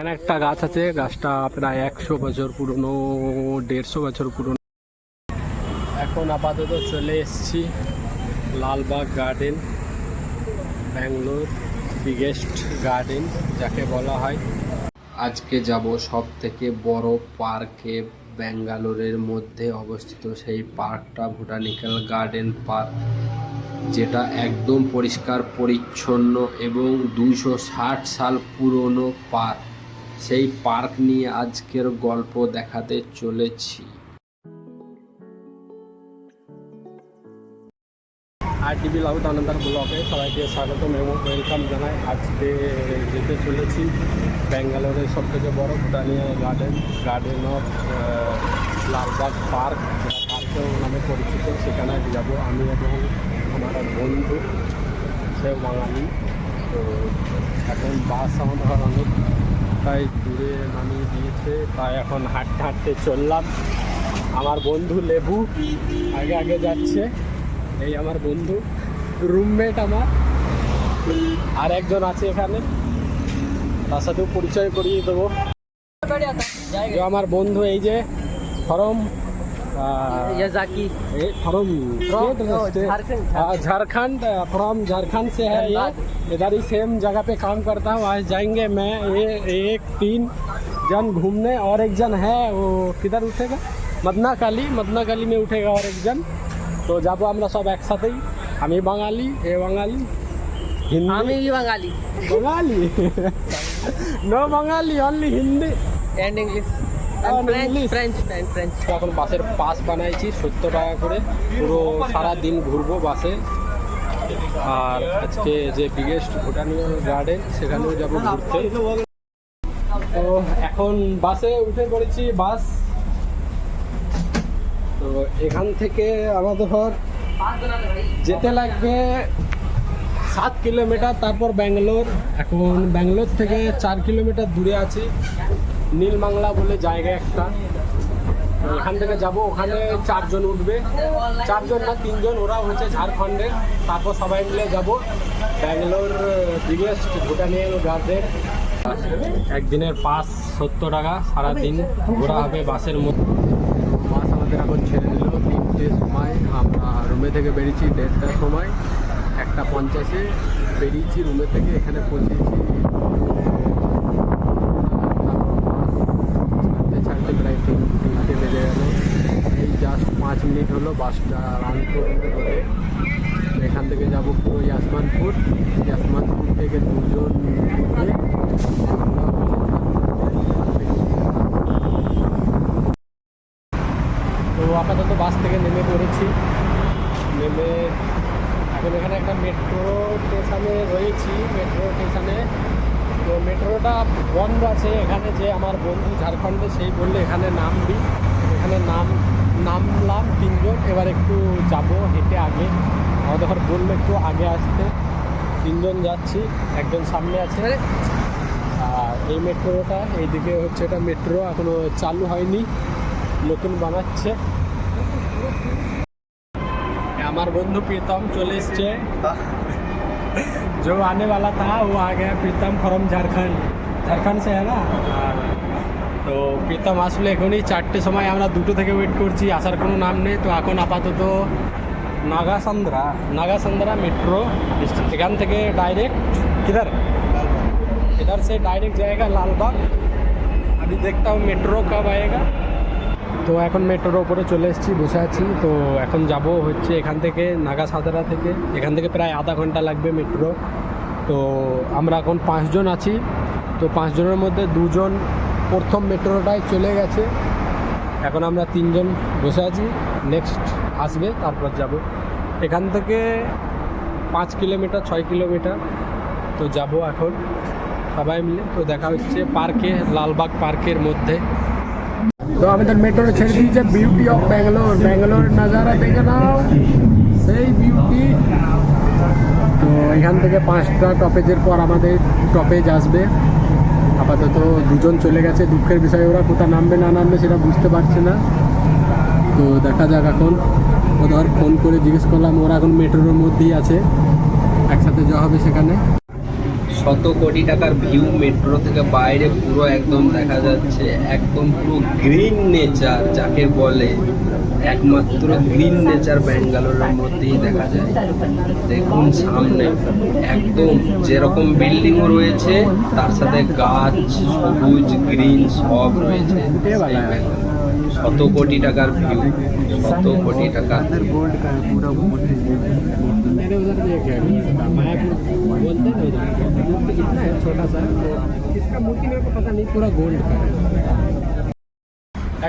এখানে একটা গাছ আছে, গাছটা প্রায় একশো বছর পুরনো, দেড়শো বছর পুরনো। এখন আপাতত চলে এসেছি Lalbagh garden, Bangalore biggest garden, যাকে বলা হয়। আজকে যাব সব থেকে বড় পার্কে ব্যাঙ্গালোরের মধ্যে অবস্থিত সেই পার্কটা ভুটানিক্যাল গার্ডেন পার্ক, যেটা একদম পরিষ্কার, পরিচ্ছন্ন এবং দুইশো ষাট সাল পুরনো পার্ক। সেই পার্ক নিয়ে আজকের গল্প দেখাতে চলেছি। আর টিভি লাউড আনন্দার ব্লকে সবাইকে স্বাগতম এবং ওয়েলকাম জানাই আজকে যেতে চলেছি ব্যাঙ্গালোরের সব থেকে বড় ভুটানিয়া garden garden of Lalbagh park, যেটা পার্কেও নামে পরিচিত, সেখানে যাব আমি এবং আমার বন্ধু, সে বাঙালি। তো এখন বাস আমাদের অনেক তাই দূরে নামিয়ে দিয়েছে তাই এখন হাঁটতে হাঁটতে চললাম। আমার বন্ধু লেবু আগে আগে যাচ্ছে। এই আমার বন্ধু রুমমেট আমার। আর একজন আছে এখানে। তার সাথেও পরিচয় করিয়ে দেবো। আমার বন্ধু এই যে ফরম यजाकी फ्रॉम झारखंड फ्रॉम झारखंड से है ये. इधर ही सेम जगह पे काम करता हूँ. वहाँ जाएँगे मैं ये एक तीन जन घूमने और एक जन है वो किधर उठेगा? मदना काली मदना काली में उठेगा और एक जन. तो जाबो हम सब एक साथ ही. हम ही बंगाली ये Bengali. Hindi. Bengali. Bengali. No Bengali only Hindi. And English এখন বাসের পাস বানাইছি সত্তর টাকা করে। পুরো সারা দিন ঘুরবো বাসে। আর আজকে যে বিগেস্ট ভুটানিয়াল গার্ডেন সেখানেও যাব ঘুরতে। তো এখন বাসে উঠে পড়েছি বাস। তো এখান থেকে আমাদের ধর যেতে লাগবে সাত কিলোমিটার তারপর ব্যাঙ্গালোর। এখন ব্যাঙ্গালোর থেকে চার কিলোমিটার দূরে আছি। নীলমাংলা বলে জায়গা একটা। এখান থেকে যাব, ওখানে চারজন উঠবে। চারজন না, তিনজন ওরা হচ্ছে ঝাড়খণ্ডের তারপর সবাই মিলে যাব ব্যাঙ্গালোর বিগেস্ট ভুটানিয়াল গার্ডেন একদিনের পাস সত্তর টাকা, সারাদিন ঘোরা হবে বাসের মধ্যে। বাস আমাদের এখন ছেড়ে দিল, তিনটে সময়। আমরা রুমে থেকে বেরিয়েছি, দেড়টার সময়। একটা পঞ্চাশে বেরিয়েছি, রুমে থেকে এখানে পৌঁছেছি ছাড়তে ছাড়তে প্রায় তিন তিনটে বেজে গেল এই জাস্ট পাঁচ মিনিট হলো বাসটা রান করতে হবে। এখান থেকে যাব পুরো ইয়াসমানপুর। ইয়াসমানপুর থেকে দুজন তো আপাতত বাস থেকে নেমে পড়েছি। নেমে এখন এখানে একটা মেট্রো স্টেশনে রয়েছি মেট্রো স্টেশনে তো মেট্রোটা বন্ধ আছে এখানে যে আমার বন্ধু ঝাড়খণ্ডে, সেই বললে এখানে নামবি। এখানে নাম নামলাম তিনজন এবার একটু যাব হেঁটে আগে আমাদের ঘর বললো একটু আগে আসতে তিনজন যাচ্ছি একজন সামনে আছে আর এই মেট্রোটা এইদিকে হচ্ছে এটা মেট্রো এখনো চালু হয়নি নতুন বানাচ্ছে আমার বন্ধু প্রীতম চলে এসছে जो आने वाला था वो आ गया प्रीतम फ्रॉम झारखंड झारखंड से है ना আর তো প্রীতম আসলে এখনই চারটে সময় আমরা দুটো থেকে ওয়েট করছি আসার কোনো নাম নেই তো এখন আপাতত নাগাসান্দ্রা নাগাসান্দ্রা মেট্রো এখান থেকে ডাইরেক্ট কিধার इधर से डायरेक्ट जाएगा लाल बाग अभी देखता हूँ मेट्रो कब आएगा তো এখন মেট্রোর ওপরে চলে এসেছি বসে আছি তো এখন যাব হচ্ছে এখান থেকে নাগাসাদরা থেকে এখান থেকে প্রায় আধা ঘন্টা লাগবে মেট্রো তো আমরা এখন পাঁচজন আছি তো পাঁচজনের মধ্যে দুজন প্রথম মেট্রোটায় চলে গেছে। এখন আমরা তিনজন বসে আছি। নেক্সট আসবে, তারপর যাব। এখান থেকে পাঁচ কিলোমিটার, ছয় কিলোমিটার। তো যাব এখন সবাই মিলে। তো দেখা হচ্ছে পার্কে, লালবাগ পার্কের মধ্যে। তো আমাদের মেট্রো ছেড়ে দিয়েছে বিউটি অফ ব্যাঙ্গালোর ব্যাঙ্গালোর নাজারা দেখে নাও। সেই বিউটি তো এখান থেকে পাঁচটা টপেজের পর আমাদের টপেজ আসবে। আপাতত দুজন চলে গেছে, দুঃখের বিষয়ে ওরা কোথায় নামবে, না নামবে সেটা বুঝতে পারছে না। তো দেখা যাক এখন। ও ধর ফোন করে জিজ্ঞেস করলাম, ওরা এখন মেট্রোর মধ্যেই আছে। একসাথে যাওয়া হবে সেখানে। শত কোটি টাকার ভিউ মেট্রো থেকে বাইরে পুরো একদম দেখা যাচ্ছে, একদম পুরো গ্রিন নেচার যাকে বলে। একমাত্র গ্রিন নেচার ব্যাঙ্গালোরের মধ্যেই দেখা যায় দেখুন সামনে একদম যেরকম বিল্ডিংও রয়েছে তার সাথে গাছ সবুজ গ্রিন সব রয়েছে সেই ব্যাঙ্গালোর। শত কোটি টাকার ভিউ শত কোটি টাকা गोल्ड का है पूरा मेरे उधर भी एक है मायापुर बोलते हैं ना उधर मूर्ति कितना है छोटा सा तो इसका मूर्ति मेरे को पता नहीं पूरा गोल्ड का है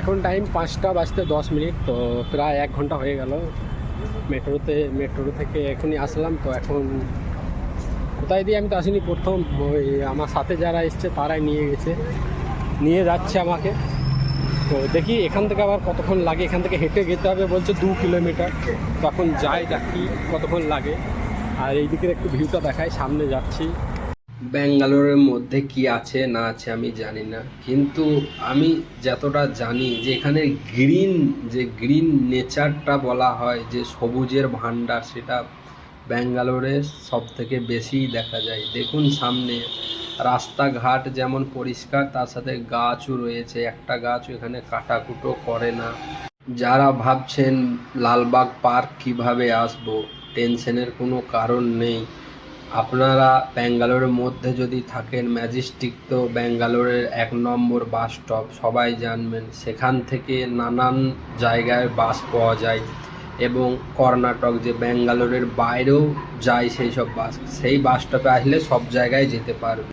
এখন টাইম পাঁচটা বাজতে দশ মিনিট, তো প্রায় এক ঘণ্টা হয়ে গেল। মেট্রোতে মেট্রো থেকে এখনই আসলাম, তো এখন কোথায় দিয়ে আমি তো আসিনি, প্রথম ওই আমার সাথে যারা এসছে, তারাই নিয়ে গেছে, নিয়ে যাচ্ছে আমাকে। তো দেখি এখান থেকে আবার কতক্ষণ লাগে, এখান থেকে হেঁটে যেতে হবে বলছে দু কিলোমিটার। তখন যাই দেখি কতক্ষণ লাগে। আর এই দিকের একটু ভিউটা দেখায় সামনে যাচ্ছি। ব্যাঙ্গালোরের মধ্যে কি আছে, না আছে আমি জানি না। কিন্তু আমি যতটা জানি যে এখানে গ্রিন, যে গ্রিন নেচারটা বলা হয়, যে সবুজের ভান্ডার সেটা ব্যাঙ্গালোরে সব থেকে বেশিই দেখা যায়। দেখুন সামনে, রাস্তাঘাট যেমন পরিষ্কার, তার সাথে গাছও রয়েছে। একটা গাছও এখানে কাটাকুটো করে না। যারা ভাবছেন লালবাগ পার্ক কীভাবে আসব, টেনশনের কোনো কারণ নেই। আপনারা ব্যাঙ্গালোরের মধ্যে যদি থাকেন, ম্যাজিস্টিক তো ব্যাঙ্গালোরের এক নম্বর বাস স্টপ, সবাই জানবেন সেখান থেকে নানান জায়গায় বাস পাওয়া যায় এবং কর্ণাটক যে ব্যাঙ্গালোরের বাইরেও যায় সেই সব বাস, সেই বাস স্টপে আসলে সব জায়গায় যেতে পারবে।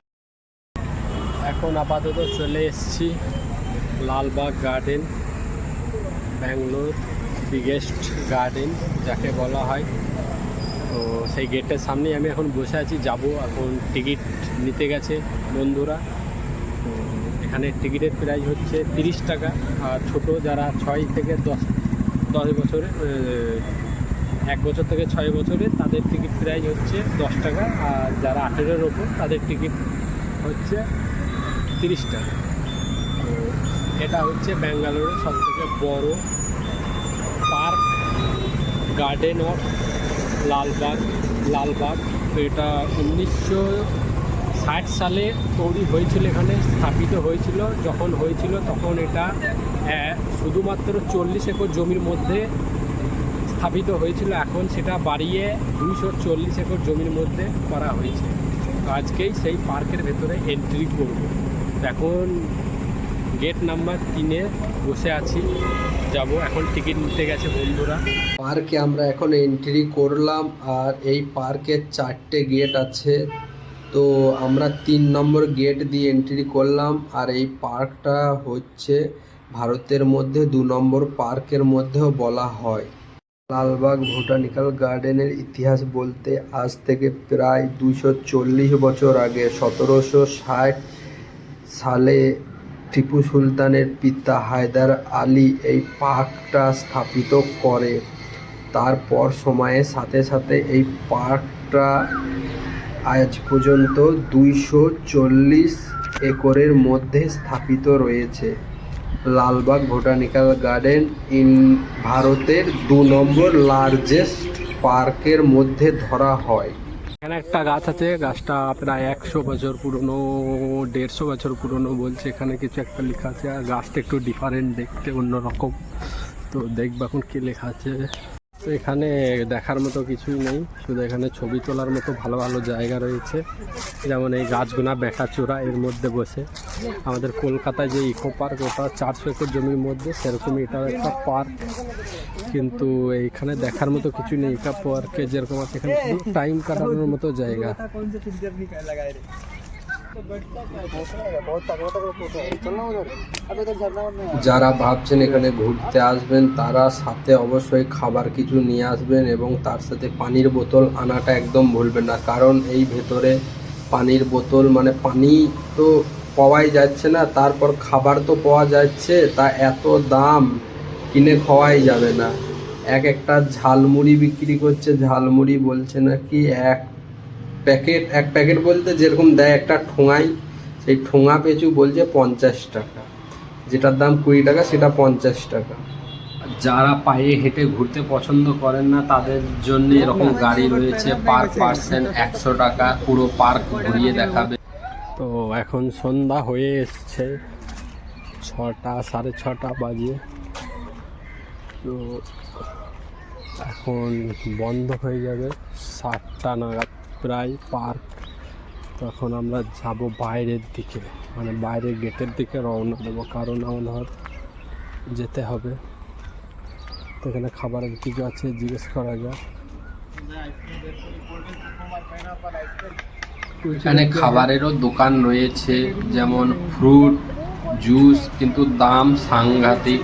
এখন আপাতত চলে এসছি Lalbagh garden, Bangalore biggest garden যাকে বলা হয় তো সেই গেটটার সামনেই আমি এখন বসে আছি, যাব। এখন টিকিট নিতে গেছে বন্ধুরা। তো এখানে টিকিটের প্রাইস হচ্ছে তিরিশ টাকা। আর ছোটো যারা ছয় থেকে দশ দশ বছরের এক বছর থেকে ছয় বছরের তাদের টিকিট প্রাইস হচ্ছে দশ টাকা। আর যারা আঠেরোর ওপর, তাদের টিকিট হচ্ছে তিরিশ টাকা। তো এটা হচ্ছে ব্যাঙ্গালোরের সবথেকে বড় park, garden of Lalbagh Lalbagh. তো এটা উনিশশো ষাট সালে তৈরি হয়েছিল এখানে, স্থাপিত হয়েছিল। যখন হয়েছিল তখন এটা শুধুমাত্র চল্লিশ একর জমির মধ্যে স্থাপিত হয়েছিল। এখন সেটা বাড়িয়ে দুইশো চল্লিশ একর জমির মধ্যে করা হয়েছে। আজকেই সেই পার্কের ভেতরে এন্ট্রি করব। এখন গেট নাম্বার তিনে বসে আছি। যাব। এখন টিকিট নিতে গেছে বন্ধুরা। পার্কে আমরা এখন এন্ট্রি করলাম আর এই পার্কের চারটে গেট আছে। তো আমরা তিন নম্বর গেট দিয়ে এন্ট্রি করলাম আর এই পার্কটা হচ্ছে ভারতের মধ্যে দু নম্বর পার্কের মধ্যেও বলা হয়। লালবাগ ভোটানিক্যাল গার্ডেনের ইতিহাস বলতে আজ থেকে প্রায় দুশো চল্লিশ বছর আগে, সতেরোশো ষাট সালে টিপু সুলতানের পিতা হায়দার আলী এই পার্কটা স্থাপিত করে। তারপর সময়ের সাথে সাথে এই পার্কটা আজ পর্যন্ত দুইশো চল্লিশ একরের মধ্যে স্থাপিত রয়েছে। লালবাগ বোটানিক্যাল গার্ডেন ইন ভারতের দু নম্বর লার্জেস্ট পার্কের মধ্যে ধরা হয়। এখানে একটা গাছ আছে, গাছটা প্রায় একশো বছর পুরনো, দেড়শো বছর পুরনো বলছে। এখানে কিছু একটা লেখা আছে, আর গাছটা একটু ডিফারেন্ট দেখতে অন্যরকম। তো দেখব এখন কি লেখা আছে। তো এখানে দেখার মতো কিছুই নেই। শুধু এখানে ছবি তোলার মতো ভালো ভালো জায়গা রয়েছে। যেমন এই গাছগুনা বেঁকাচোরা এর মধ্যে বসে। আমাদের কলকাতায় যে ইকো পার্ক ওটা চারশো একর জমির মধ্যে সেরকম এটা একটা পার্ক কিন্তু এইখানে দেখার মতো কিছু নেই। এটা পার্কে যেরকম আছে, এখানে টাইম কাটানোর মতো জায়গা। যারা ভাবছেন এখানে ঘুরতে আসবেন, তারা সাথে অবশ্যই খাবার কিছু নিয়ে আসবেন এবং তার সাথে পানির বোতল আনাটা একদম ভুলবেন না। কারণ এই ভেতরে পানির বোতল মানে পানি তো পাওয়াই যাচ্ছে না, তারপর খাবার তো পাওয়া যাচ্ছে, তা এত দাম কিনে খাওয়াই যাবে না। এক একটা ঝালমুড়ি বিক্রি করছে, ঝালমুড়ি বলছে নাকি এক প্যাকেট, এক প্যাকেট বলতে যেরকম দেয় একটা ঠোঙাই, সেই ঠোঙা পিছু বলছে পঞ্চাশ টাকা। যেটার দাম কুড়ি টাকা, সেটা পঞ্চাশ টাকা। যারা পায়ে হেঁটে ঘুরতে পছন্দ করেন না, তাদের জন্য এরকম গাড়ি রয়েছে পার পার্সেন্ট একশো টাকা, পুরো পার্ক ঘুরিয়ে দেখাবে। তো এখন সন্ধ্যা হয়ে এসছে, ছটা, সাড়ে ছটা বাজে। তো এখন বন্ধ হয়ে যাবে, সাতটা নাগাদ। প্রায় পার্ক। তখন আমরা যাব বাইরের দিকে মানে বাইরের গেটের দিকে রওনা দেবো, কারণ আমাদের যেতে হবে। তো এখানে খাবারের কিছু আছে জিজ্ঞেস করা যায় এখানে খাবারেরও দোকান রয়েছে, যেমন ফ্রুট, জুস, কিন্তু দাম সাংঘাতিক।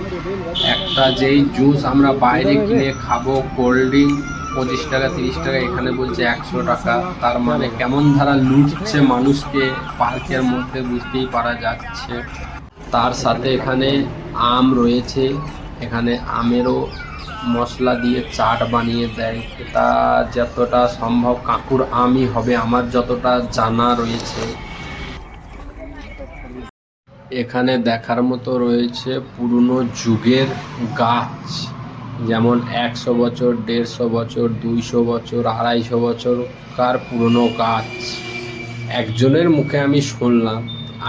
একটা যেই জুস আমরা বাইরে কিনে খাব, কোল্ড ড্রিঙ্ক পঁচিশ টাকা, তিরিশ টাকা, এখানে বলছে একশো টাকা। তার মানে কেমন ধারা লুটছে মানুষকে, পার্কের মধ্যে বুঝতেই পারা যাচ্ছে। তার সাথে এখানে আম রয়েছে, এখানে আমেরও মশলা দিয়ে চাট বানিয়ে দেয়। এটা যতটা সম্ভব কাকুর আমই হবে, আমার যতটা জানা রয়েছে। এখানে দেখার মতো রয়েছে পুরনো যুগের গাছ। যেমন একশো বছর, দেড়শো বছর, দুইশো বছর, আড়াইশো বছর কার পুরনো গাছ একজনের মুখে আমি শুনলাম।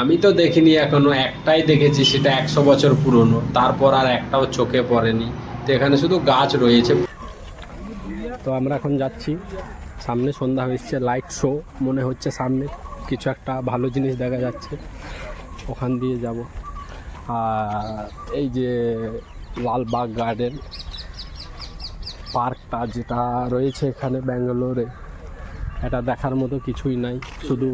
আমি তো দেখিনি এখনও, একটাই দেখেছি সেটা একশো বছর পুরনো, তারপর আর একটাও চোখে পড়েনি। তো এখানে শুধু গাছ রয়েছে। তো আমরা এখন যাচ্ছি। সামনে সন্ধ্যা হয়েছে লাইট শো মনে হচ্ছে সামনে। কিছু একটা ভালো জিনিস দেখা যাচ্ছে, ওখান দিয়ে যাব। আর এই যে লালবাগ গার্ডেন পার্কটা যেটা রয়েছে এখানে ব্যাঙ্গালোরে, এটা দেখার মতো কিছুই নাই, শুধু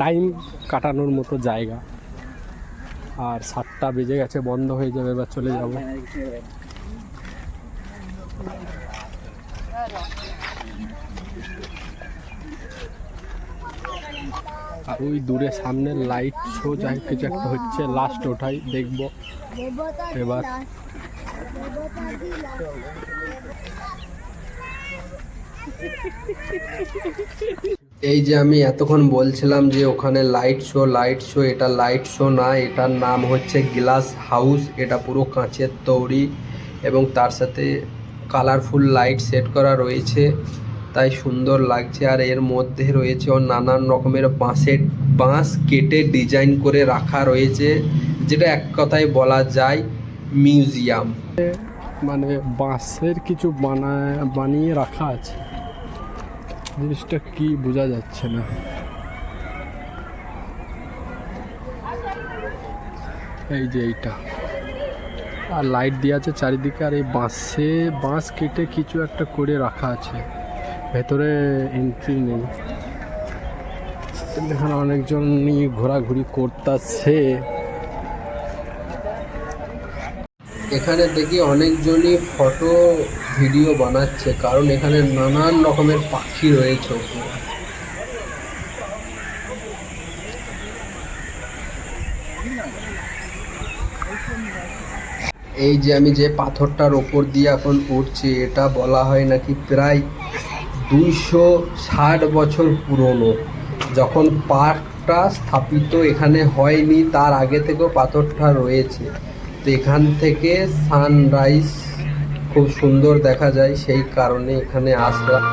টাইম কাটানোর মতো জায়গা। আর সাতটা বেজে গেছে, বন্ধ হয়ে যাবে, এবার চলে যাব। আর ওই দূরে সামনে লাইট শো যাই কিছু একটা হচ্ছে লাস্ট ওঠাই দেখব। এবার এই যে আমি এতক্ষণ বলছিলাম যে ওখানে লাইট শো লাইট শো এটা লাইট শো না, এটার নাম হচ্ছে গ্লাস হাউস এটা পুরো কাঁচের তৈরি এবং তার সাথে কালারফুল লাইট সেট করা রয়েছে, তাই সুন্দর লাগছে। আর এর মধ্যে রয়েছে ও নানান রকমের বাঁশের বাঁশ কেটে ডিজাইন করে রাখা রয়েছে, যেটা এক কথায় বলা যায় মিউজিয়াম মানে বাঁশের কিছু বানায় বানিয়ে রাখা আছে। জিনিসটা কি বোঝা যাচ্ছে না। এই যে এইটা। আর লাইট দেওয়া আছে চারিদিকে, আর এই বাঁশে, বাঁশ কেটে কিছু একটা করে রাখা আছে। ভেতরে এন্ট্রি নেই। এখানে অনেকজন নিয়ে ঘোরাঘুরি করতেছে। এখানে দেখি অনেকজনই ফটো, ভিডিও বানাচ্ছে, কারণ এখানে নানান রকমের পাখি রয়েছে এই যে আমি যে পাথরটার ওপর দিয়ে এখন উঠছি, এটা বলা হয় নাকি প্রায় দুইশো ষাট বছর পুরনো। যখন পার্কটা স্থাপিত এখানে হয়নি, তার আগে থেকেও পাথরটা রয়েছে। এখান থেকে সানরাইজ খুব সুন্দর দেখা যায় সেই কারণে এখানে আসলাম।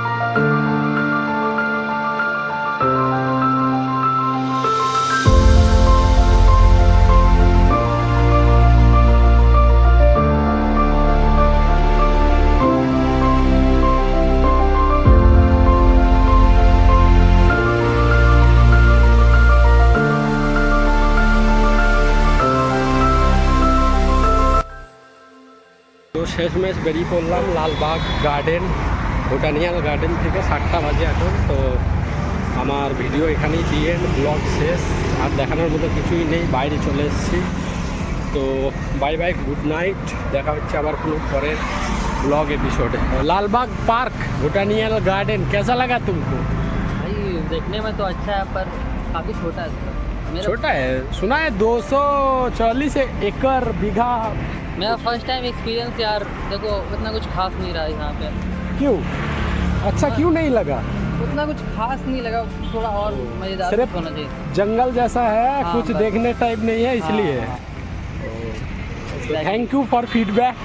তো শেষমেশ বেরিয়ে পড়লাম লালবাগ গার্ডেন বোটানিয়াল গার্ডেন থেকে সাতটা বাজে এখন তো আমার ভিডিও এখানেই দিয়ে ব্লগ শেষ আর দেখানোর মতো কিছুই নেই বাইরে চলে এসেছি তো বাই বাই গুড নাইট দেখা হচ্ছে আবার কোনো পরের blog episode Lalbagh park botanical garden कैसा लगा तुमको भाई देखने में तो अच्छा है पर काफ़ी छोटा है इसका मेरा छोटा है सुना है 240 एकड़ बीघा मेरा फ़र्स्ट टाइम एक्सपीरियंस यार देखो उतना कुछ खास नहीं रहा यहाँ पे। क्यों? अच्छा हाँ। क्यों नहीं लगा? उतना कुछ खास नहीं लगा थोड़ा और मज़ेदार सिर्फ़ होना चाहिए। जंगल जैसा है हाँ, कुछ देखने टाइप नहीं है हाँ, इसलिए। Thank you for feedback